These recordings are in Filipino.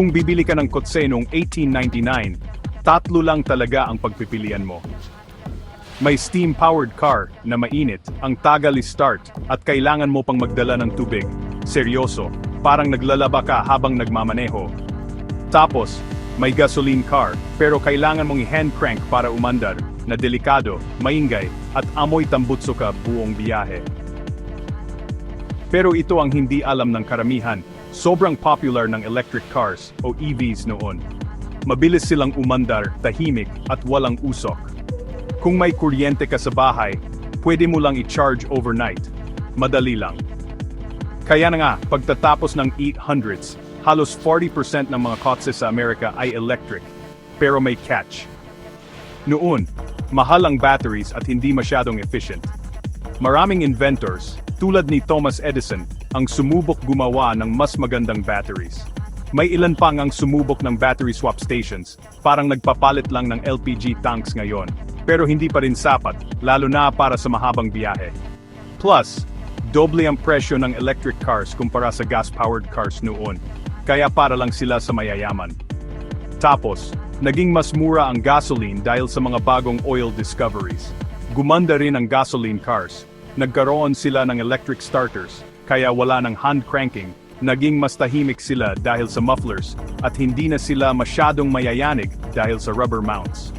Kung bibili ka ng kotse noong 1899, tatlo lang talaga ang pagpipilian mo. May steam-powered car na mainit, ang tagal start at kailangan mo pang magdala ng tubig. Seryoso, parang naglalaba ka habang nagmamaneho. Tapos, may gasoline car, pero kailangan mong i-hand crank para umandar, na delikado, maingay, at amoy tambutso ka buong biyahe. Pero ito ang hindi alam ng karamihan, sobrang popular ng electric cars o EVs noon. Mabilis silang umandar, tahimik, at walang usok. Kung may kuryente ka sa bahay, pwede mo lang i-charge overnight. Madali lang. Kaya na nga, pagtatapos ng 800s, halos 40% ng mga kotse sa Amerika ay electric. Pero may catch. Noon, mahal ang batteries at hindi masyadong efficient. Maraming inventors, tulad ni Thomas Edison, ang sumubok gumawa ng mas magandang batteries. May ilan pang ang sumubok ng battery swap stations, parang nagpapalit lang ng LPG tanks ngayon. Pero hindi pa rin sapat, lalo na para sa mahabang biyahe. Plus, doble ang presyo ng electric cars kumpara sa gas-powered cars noon. Kaya para lang sila sa mayayaman. Tapos, naging mas mura ang gasoline dahil sa mga bagong oil discoveries. Gumanda rin ang gasoline cars. Nagkaroon sila ng electric starters, kaya wala ng hand cranking. Naging mas tahimik sila dahil sa mufflers, at hindi na sila masyadong mayayanig dahil sa rubber mounts.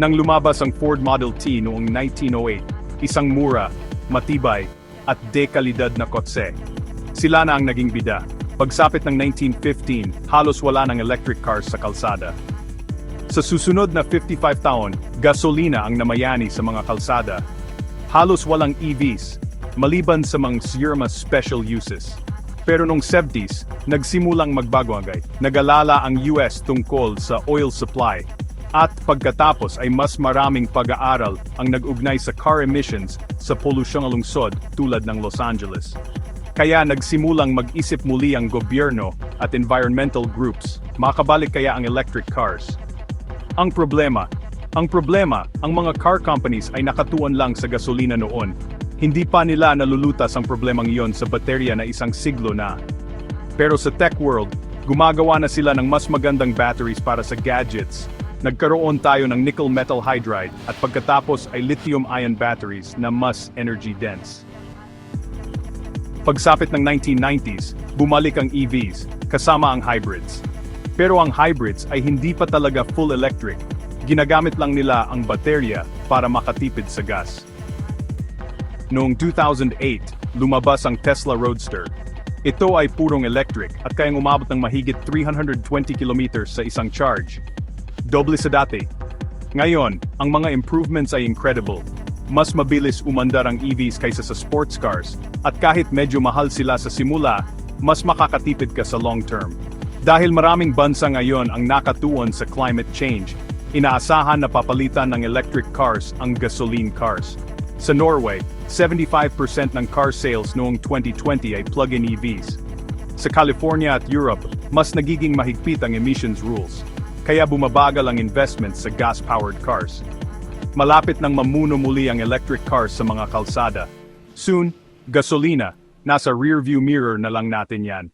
Nang lumabas ang Ford Model T noong 1908, isang mura, matibay, at dekalidad na kotse. Sila na ang naging bida. Pagsapit ng 1915, halos wala ng electric cars sa kalsada. Sa susunod na 55 taon, gasolina ang namayani sa mga kalsada. Halos walang EVs, maliban sa mga Sierra special uses. Pero nung 70s, nagsimulang magbago agay. Nagalala ang US tungkol sa oil supply. At pagkatapos ay mas maraming pag-aaral ang nag-ugnay sa car emissions sa polusyong lungsod tulad ng Los Angeles. Kaya nagsimulang mag-isip muli ang gobyerno at environmental groups, makabalik kaya ang electric cars. Ang problema, ang problema, ang mga car companies ay nakatuon lang sa gasolina noon. Hindi pa nila nalulutas ang problemang iyon sa baterya na isang siglo na. Pero sa tech world, gumagawa na sila ng mas magandang batteries para sa gadgets. Nagkaroon tayo ng nickel metal hydride at pagkatapos ay lithium-ion batteries na mas energy dense. Pagsapit ng 1990s, bumalik ang EVs, kasama ang hybrids. Pero ang hybrids ay hindi pa talaga full electric, ginagamit lang nila ang baterya para makatipid sa gas. Noong 2008, lumabas ang Tesla Roadster. Ito ay purong electric at kayang umabot ng mahigit 320 kilometers sa isang charge. Doble sa dati. Ngayon, ang mga improvements ay incredible. Mas mabilis umandar ang EVs kaysa sa sports cars, at kahit medyo mahal sila sa simula, mas makakatipid ka sa long term. Dahil maraming bansa ngayon ang nakatuon sa climate change, inaasahan na papalitan ng electric cars ang gasoline cars. Sa Norway, 75% ng car sales noong 2020 ay plug-in EVs. Sa California at Europe, mas nagiging mahigpit ang emissions rules, kaya bumabagal ang investments sa gas-powered cars. Malapit nang mamuno muli ang electric cars sa mga kalsada. Soon, gasolina, nasa rearview mirror na lang natin yan.